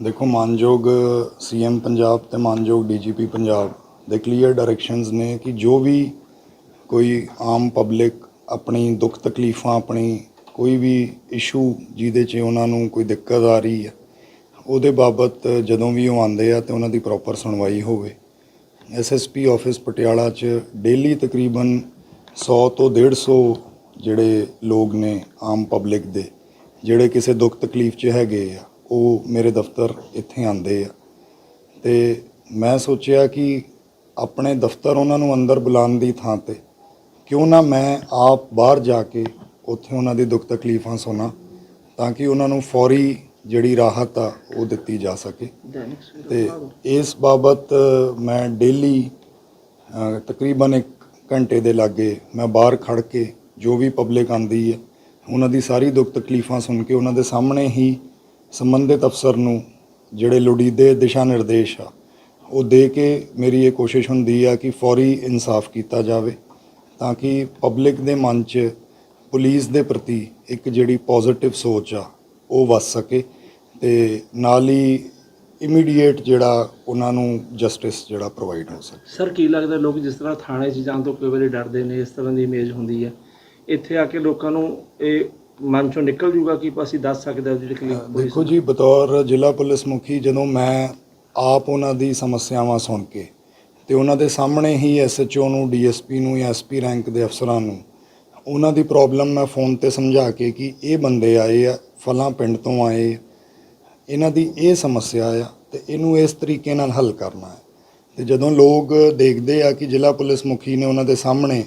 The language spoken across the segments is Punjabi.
ਦੇਖੋ ਮਾਨਯੋਗ ਸੀਐਮ ਪੰਜਾਬ ਤੇ ਮਾਨਯੋਗ ਡੀਜੀਪੀ ਪੰਜਾਬ ਦੇ ਕਲੀਅਰ ਡਾਇਰੈਕਸ਼ਨਸ ਨੇ ਕਿ ਜੋ ਵੀ ਕੋਈ ਆਮ ਪਬਲਿਕ ਆਪਣੀ ਦੁੱਖ ਤਕਲੀਫਾਂ, ਆਪਣੀ ਕੋਈ ਵੀ ਇਸ਼ੂ ਜਿਹਦੇ 'ਚ ਉਹਨਾਂ ਨੂੰ ਕੋਈ ਦਿੱਕਤ ਆ ਰਹੀ ਹੈ, ਉਹਦੇ ਬਾਬਤ ਜਦੋਂ ਵੀ ਉਹ ਆਉਂਦੇ ਆ ਤੇ ਉਹਨਾਂ ਦੀ ਪ੍ਰੋਪਰ ਸੁਣਵਾਈ ਹੋਵੇ। ਐਸਐਸਪੀ ਆਫਿਸ ਪਟਿਆਲਾ 'ਚ ਡੇਲੀ ਤਕਰੀਬਨ 100 ਤੋਂ 150 ਜਿਹੜੇ ਲੋਕ ਨੇ ਆਮ ਪਬਲਿਕ ਦੇ, ਜਿਹੜੇ ਕਿਸੇ ਦੁੱਖ ਤਕਲੀਫ 'ਚ ਹੈਗੇ ਆ। ਉਹ ਮੇਰੇ ਦਫ਼ਤਰ ਇੱਥੇ ਆਉਂਦੇ ਆ। ਤੇ ਮੈਂ ਸੋਚਿਆ ਕਿ ਆਪਣੇ ਦਫ਼ਤਰ ਉਹਨਾਂ ਨੂੰ ਅੰਦਰ ਬੁਲਾਉਣ ਦੀ ਥਾਂ ਤੇ ਕਿਉਂ ਨਾ ਮੈਂ ਆਪ ਬਾਹਰ ਜਾ ਕੇ ਉੱਥੇ ਉਹਨਾਂ ਦੀ ਦੁੱਖ ਤਕਲੀਫਾਂ ਸੁਣਾ ਤਾਂ ਕਿ ਉਹਨਾਂ ਨੂੰ ਫੌਰੀ ਜਿਹੜੀ ਰਾਹਤ ਆ ਉਹ ਦਿੱਤੀ ਜਾ ਸਕੇ। ਤੇ ਇਸ ਬਾਬਤ ਮੈਂ ਡੇਲੀ ਤਕਰੀਬਨ 1 ਘੰਟੇ ਦੇ ਲਾਗੇ ਮੈਂ ਬਾਹਰ ਖੜ ਕੇ ਜੋ ਵੀ ਪਬਲਿਕ ਆਂਦੀ ਹੈ, ਉਹਨਾਂ ਦੀ ਸਾਰੀ ਦੁੱਖ ਤਕਲੀਫਾਂ ਸੁਣ ਕੇ ਉਹਨਾਂ ਦੇ ਸਾਹਮਣੇ ਹੀ ਸੰਬੰਧਿਤ ਅਫਸਰ ਨੂੰ ਜਿਹੜੇ ਲੋੜੀਦੇ ਦਿਸ਼ਾ ਨਿਰਦੇਸ਼ ਆ, ਉਹ ਦੇ ਕੇ ਮੇਰੀ ਇਹ ਕੋਸ਼ਿਸ਼ ਹੁੰਦੀ ਆ ਕਿ ਫੌਰੀ ਇਨਸਾਫ ਕੀਤਾ ਜਾਵੇ ਤਾਂ ਕਿ ਪਬਲਿਕ ਦੇ ਮਨ 'ਚ ਪੁਲਿਸ ਦੇ ਪ੍ਰਤੀ ਇੱਕ ਜਿਹੜੀ ਪੋਜ਼ਿਟਿਵ ਸੋਚ ਆ, ਉਹ ਵਸ ਸਕੇ ਤੇ ਨਾਲ ਹੀ ਇਮੀਡੀਏਟ ਜਿਹੜਾ ਉਹਨਾਂ ਨੂੰ ਜਸਟਿਸ ਜਿਹੜਾ ਪ੍ਰੋਵਾਈਡ ਹੋ ਸਕੇ। ਸਰ ਕੀ ਲੱਗਦਾ ਲੋਕ ਜਿਸ ਤਰ੍ਹਾਂ ਥਾਣੇ 'ਚ ਜਾਣ ਤੋਂ ਕਈ ਵਾਰੀ ਡਰਦੇ ਨੇ, ਇਸ ਤਰ੍ਹਾਂ ਦੀ ਇਮੇਜ ਹੁੰਦੀ ਹੈ। ਇੱਥੇ ਆ ਕੇ ਲੋਕਾਂ ਨੂੰ ਇਹ ਮਨ ਚੋਂ ਨਿਕਲ ਜੂਗਾ ਕਿ ਅਸੀਂ ਦੱਸ ਸਕਦੇ ਹਾਂ ਜਿਹੜੀ ਦੇਖੋ ਜੀ ਬਤੌਰ ਜ਼ਿਲ੍ਹਾ ਪੁਲਿਸ ਮੁਖੀ ਜਦੋਂ ਮੈਂ ਆਪ ਉਹਨਾਂ ਦੀ ਸਮੱਸਿਆਵਾਂ ਸੁਣ ਕੇ ਤੇ ਉਹਨਾਂ ਦੇ ਸਾਹਮਣੇ ਹੀ ਐਸਐਚਓ ਨੂੰ ਡੀਐਸਪੀ ਨੂੰ ਜਾਂ ਐਸਪੀ ਰੈਂਕ ਦੇ ਅਫਸਰਾਂ ਨੂੰ ਉਹਨਾਂ ਦੀ ਪ੍ਰੋਬਲਮ ਮੈਂ ਫੋਨ ਤੇ ਸਮਝਾ ਕੇ ਕਿ ਇਹ ਬੰਦੇ ਆਏ ਆ ਫਲਾਂ ਪਿੰਡ ਤੋਂ ਆਏ ਇਹਨਾਂ ਦੀ ਇਹ ਸਮੱਸਿਆ ਆ ਤੇ ਇਹਨੂੰ ਇਸ ਤਰੀਕੇ ਨਾਲ ਹੱਲ ਕਰਨਾ ਹੈ। ਤੇ ਜਦੋਂ ਲੋਕ ਦੇਖਦੇ ਆ ਕਿ ਜ਼ਿਲ੍ਹਾ ਪੁਲਿਸ ਮੁਖੀ ਨੇ ਉਹਨਾਂ ਦੇ ਸਾਹਮਣੇ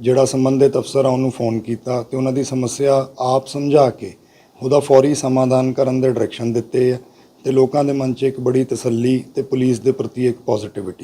ਜਿਹੜਾ ਸੰਬੰਧਿਤ ਅਫਸਰ ਆ, ਉਹਨੂੰ ਫੋਨ ਕੀਤਾ ਤੇ ਉਹਨਾਂ ਦੀ ਸਮੱਸਿਆ ਆਪ ਸਮਝਾ ਕੇ ਉਹਦਾ ਫੌਰੀ ਸਮਾਧਾਨ ਕਰਨ ਦੇ ਡਾਇਰੈਕਸ਼ਨ ਦਿੱਤੇ ਆ ਤੇ ਲੋਕਾਂ ਦੇ ਮਨ 'ਚ ਇੱਕ ਬੜੀ ਤਸੱਲੀ ਤੇ ਪੁਲਿਸ ਦੇ ਪ੍ਰਤੀ ਇੱਕ ਪੋਜ਼ਿਟਿਵਿਟੀ